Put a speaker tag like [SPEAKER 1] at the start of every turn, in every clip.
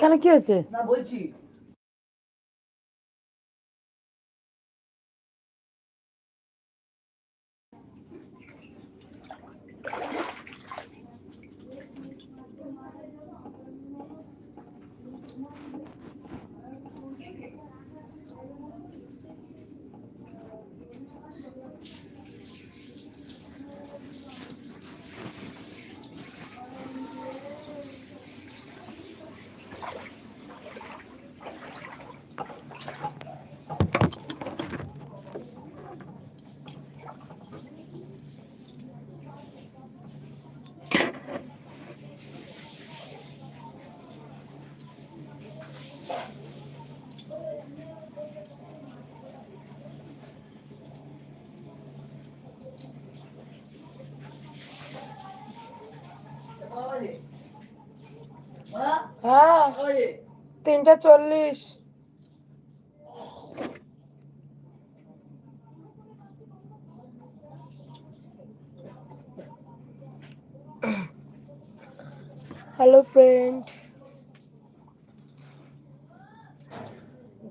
[SPEAKER 1] কেন কি হয়েছে?
[SPEAKER 2] না বলছি কটা বাজে? হ্যাঁ?
[SPEAKER 1] হ্যাঁ
[SPEAKER 2] কটা বাজে?
[SPEAKER 1] তিনটা চল্লিশ। হ্যালো ফ্রেন্ড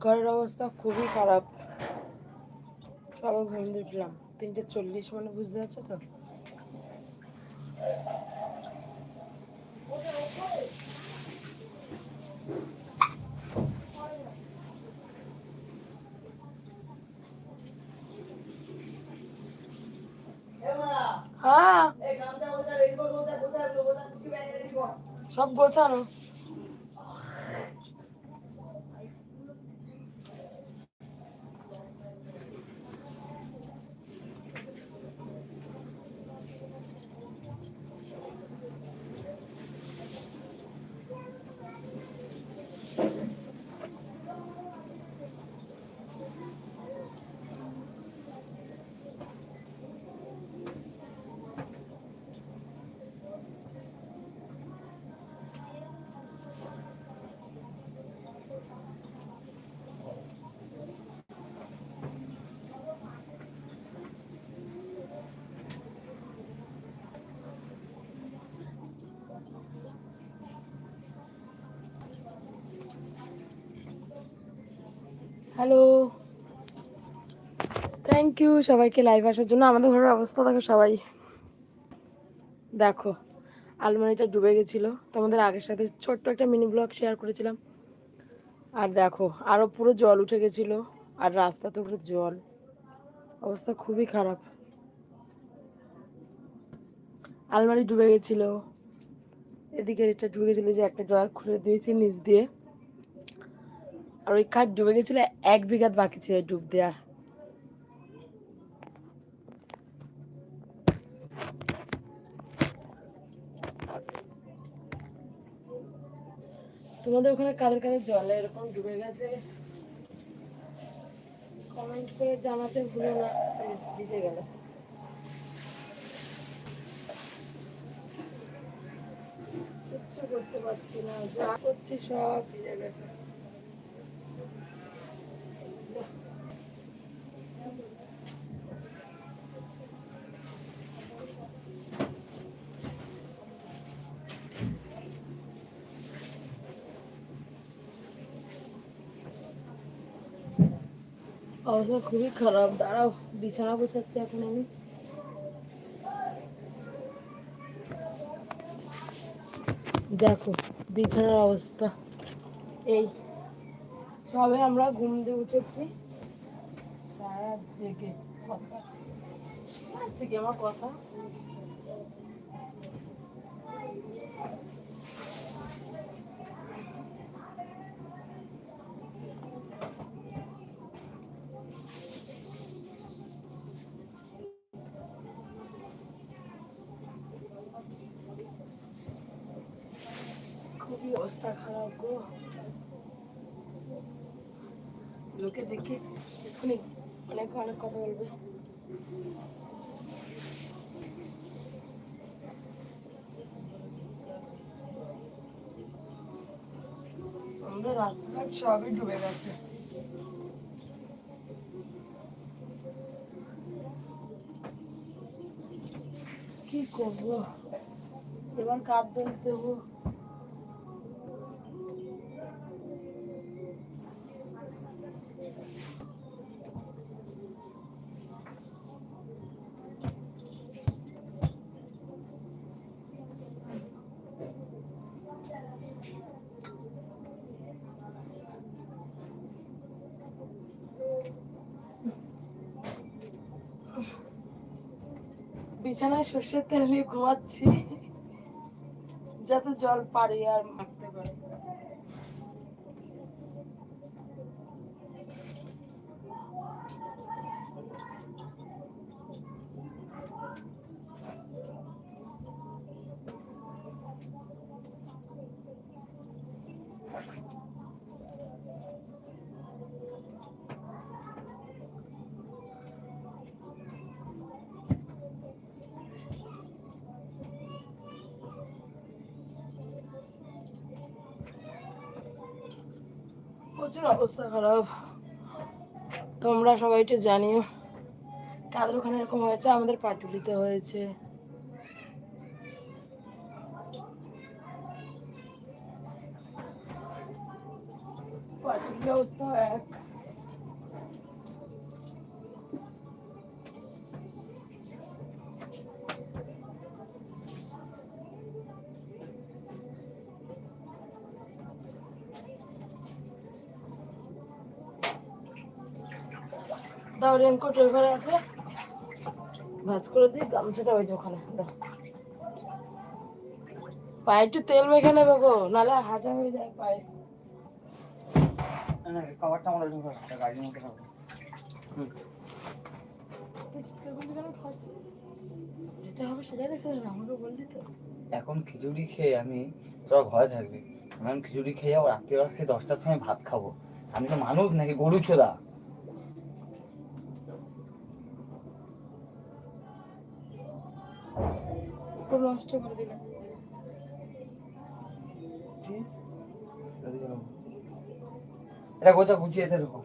[SPEAKER 1] ঘরের অবস্থা খুবই খারাপ। সবাই ঘুম দিয়ে উঠলাম। তিনটে চল্লিশ মানে বুঝতে পারছ তো
[SPEAKER 2] এ মারা,
[SPEAKER 1] হ্যাঁ
[SPEAKER 2] এই গামছা কোথায়, রেইনকোট কোথায়, কোথায় রাখল, কোথায়? টুপি ব্যাগে রেডি কর।
[SPEAKER 1] সব গোছানো। হ্যালো থ্যাংক ইউ সবাইকে লাইভ আসার জন্য। আমাদের ঘরের অবস্থা দেখো সবাই। দেখো, আলমারিটা ডুবে গেছিল। তোমাদের আগের সাথে ছোট্ট একটা মিনি ব্লগ শেয়ার করেছিলাম। আর দেখো আরও পুরো জল উঠে গেছিল। আর রাস্তাতে পুরো জল। অবস্থা খুবই খারাপ। আলমারি ডুবে গেছিল। এদিকে এটা ডুবে গেছিল যে একটা ড্রয়ার খুলে দিয়েছি নিচ দিয়ে। আর ওই খাট ডুবে গেছিল, এক বিঘাত বাকি ছিল ডুব দেওয়ার। তোমাদের ওখানে কাদের কাদের জলে এরকম ডুবে গেছে? কমেন্ট করে জানাতে ভুলো না ভিজে গেল। কিচ্ছু করতে পারছি না, যা করছি সব ভিজে গেছে। অবস্থা খুবই খারাপ। দাঁড়াও, বিছানা গোছাচ্ছি এখন আমি। দেখো, বিছানার অবস্থা। এই, সবে আমরা ঘুম দিয়ে উঠেছি। সারা জেগে কথা। আমার কথা। অবস্থা খারাপ গো। লোকে দেখে এক্ষুনি অনেক অনেক কথা বলবে। আমাদের রাস্তাঘাট সবই ডুবে গেছে। কি করব? এবার কার দোষ দেবো। বিছানায় সর্ষের তেল নিয়ে ঘুমাচ্ছি। যাতে জল পারে আর মাখতে পারি প্রচুর অবস্থা খারাপ। তোমরা সবাই একটু জানিও, কাদের ওখানে এরকম হয়েছে? আমাদের পাটুলিতে হয়েছে। পাটুলির অবস্থা এক। দাও রেনকোট ওই ঘরে আছে। ভাজ করে দিই গামছাটা ওই যে ওখানে দাও। পায়ে একটু তেল মেখে নেবে গো নাহলে হাজা হয়ে যায় পায়ে।
[SPEAKER 3] না কভারটা আমাদের গাড়ির মধ্যে রাখো।
[SPEAKER 1] তুই চিৎকার করলি কেন খাচ্ছি? যেটা হবে সেটাই দেখে দেবে আমাকে বললি তো
[SPEAKER 3] এখন খিচুড়ি খেয়ে আমি তোরা ঘরে থাকবি। আমি খিচুড়ি খেয়ে যাব রাত্রিবেলা সেই দশটার সময় ভাত খাব। আমি তো মানুষ নাকি গরু ছোদা
[SPEAKER 1] নষ্ট করে দিলে।
[SPEAKER 3] এটা গোছা গুছিয়ে এতে ঢোকো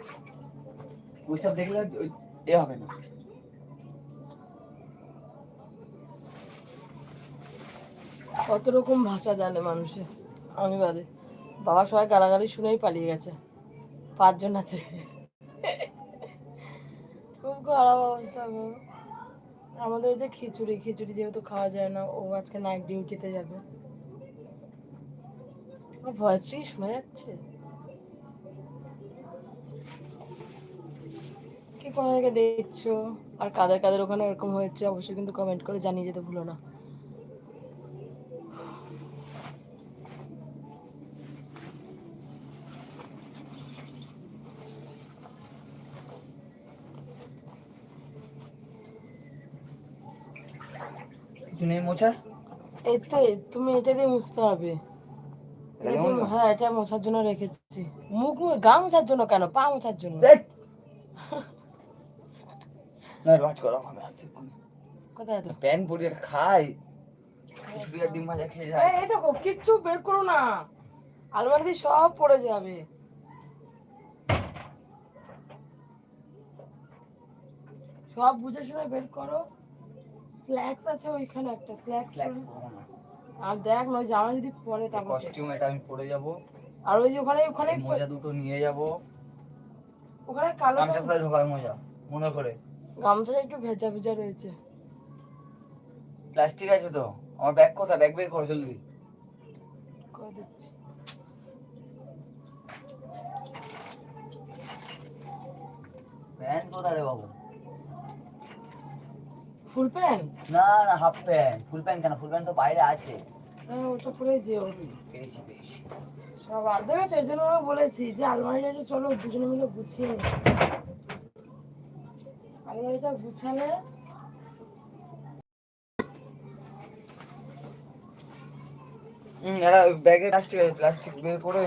[SPEAKER 3] ওইসব দেখলে এ হবে না।
[SPEAKER 1] কত রকম ভাষা জানে মানুষে আমি বাদে। বাবা সবাই গালাগালি শুনেই পালিয়ে গেছে। পাঁচজন আছে। খুব খারাপ অবস্থা গো। আমাদের যে খিচুড়ি খিচুড়ি যেহেতু খাওয়া যায় না, ও আজকে নাইট ডিউটিতে যাবে। কি শোনা যাচ্ছে? কি কোথা থেকে দেখছ? আর কাদের কাদের ওখানে এরকম হয়েছে? অবশ্যই কিন্তু কমেন্ট করে জানিয়ে যেতে ভুলো না।
[SPEAKER 3] কিছু নেই মোছার
[SPEAKER 1] এই তুমি এটা দিয়ে মুছতে হবে? হ্যাঁ এটা মোছার জন্য রেখেছি। মুখ মুখ- গা মোছার জন্য কেন? পা মোছার জন্য?
[SPEAKER 3] না ভাজ করা হবে আসতে
[SPEAKER 1] কোথায়
[SPEAKER 3] প্যান পরি এটা খাই। ডিম ভাজা খেয়ে যায়
[SPEAKER 1] এই দেখো কিচ্ছু বের করো না। আলমারি দিয়ে সব পড়ে যাবে। সব বুঝে শুনে বের করো। ফ্ল্যাক্স আছে ওইখানে একটা
[SPEAKER 3] না।
[SPEAKER 1] আর দেখ নয় জামা যদি পরে তারপর
[SPEAKER 3] কস্টিউম এটা আমি পরে যাব।
[SPEAKER 1] আর ওই যে ওখানে ওখানে
[SPEAKER 3] মোজা দুটো নিয়ে যাব।
[SPEAKER 1] ওখানে কালো
[SPEAKER 3] গামছা ঢোকার মোজা মনে করে।
[SPEAKER 1] গামছাটা একটু ভেজা ভেজা রয়েছে।
[SPEAKER 3] প্লাস্টিক আছে তো? আমার ব্যাগ কোথায়? ব্যাগ বের করো জলদি।
[SPEAKER 1] করে দিচ্ছি।
[SPEAKER 3] প্যান্ট কোথায় রে বাবু?
[SPEAKER 1] Full pant?
[SPEAKER 3] না না হাফ প্যান্ট। ফুল প্যান্ট কেন? ফুল প্যান্ট তো বাইরে আছে।
[SPEAKER 1] ওটা পরে যেও।
[SPEAKER 3] পেয়েছি পেয়েছি
[SPEAKER 1] সব আর দেখেছ? এই জন্য আমি বলেছি যে আলমারিটা একটু চলো দুজনে মিলে গুছিয়ে আলমারিটা গুছালে
[SPEAKER 3] হুম এরা ব্যাগে প্লাস্টিক প্লাস্টিক বের করে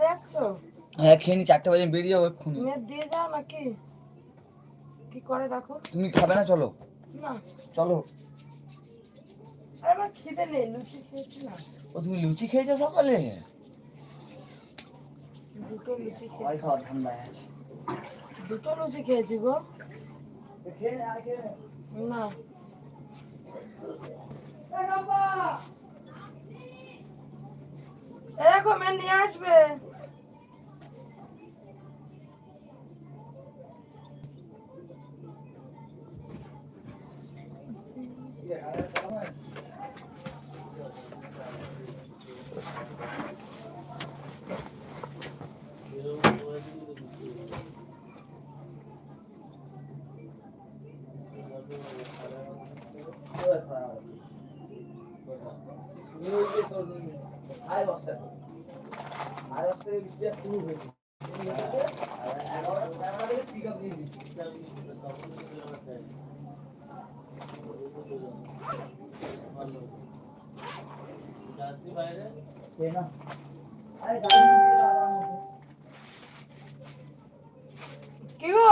[SPEAKER 1] যাচ্ছ?
[SPEAKER 3] হ্যাঁ খেয়ে নি চারটে বাজে বেরিয়ে যাব এক্ষুনি।
[SPEAKER 1] দিয়ে যাও নাকি কি করে দেখো?
[SPEAKER 3] তুমি খাবে না চলো।
[SPEAKER 1] না।
[SPEAKER 3] চলো।
[SPEAKER 1] আমার খিদে নেই লুচি খেয়েছি না।
[SPEAKER 3] ও তুমি লুচি খেয়েছো সকালে?
[SPEAKER 1] দুটো লুচি খেয়েছি।
[SPEAKER 3] আছে।
[SPEAKER 1] দুটো লুচি খেয়েছি গো।
[SPEAKER 3] নে, আর খেয়ে নে।
[SPEAKER 1] না এ দেখো মেন নিয়ে আসবে।
[SPEAKER 3] নাও। আরে গাড়ি।
[SPEAKER 1] কি গো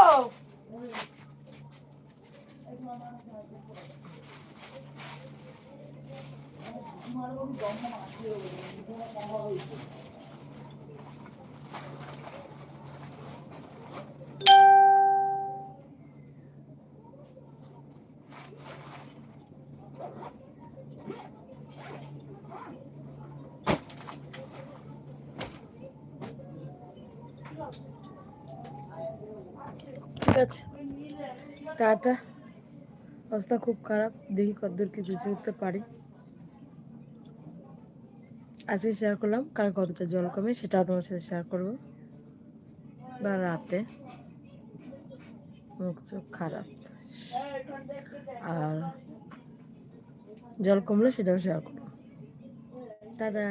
[SPEAKER 1] ঠিক আছে। টাটা। অবস্থা খুব খারাপ। দেখি কতদূর কি বেঁচে উঠতে পারি। আজকে শেয়ার করলাম কাল কতটা জল কমে সেটাও তোমার সাথে শেয়ার করব। বা রাতে মুখ চোখ খারাপ। আর জল কমলে সেটাও শেয়ার করব। টাটা।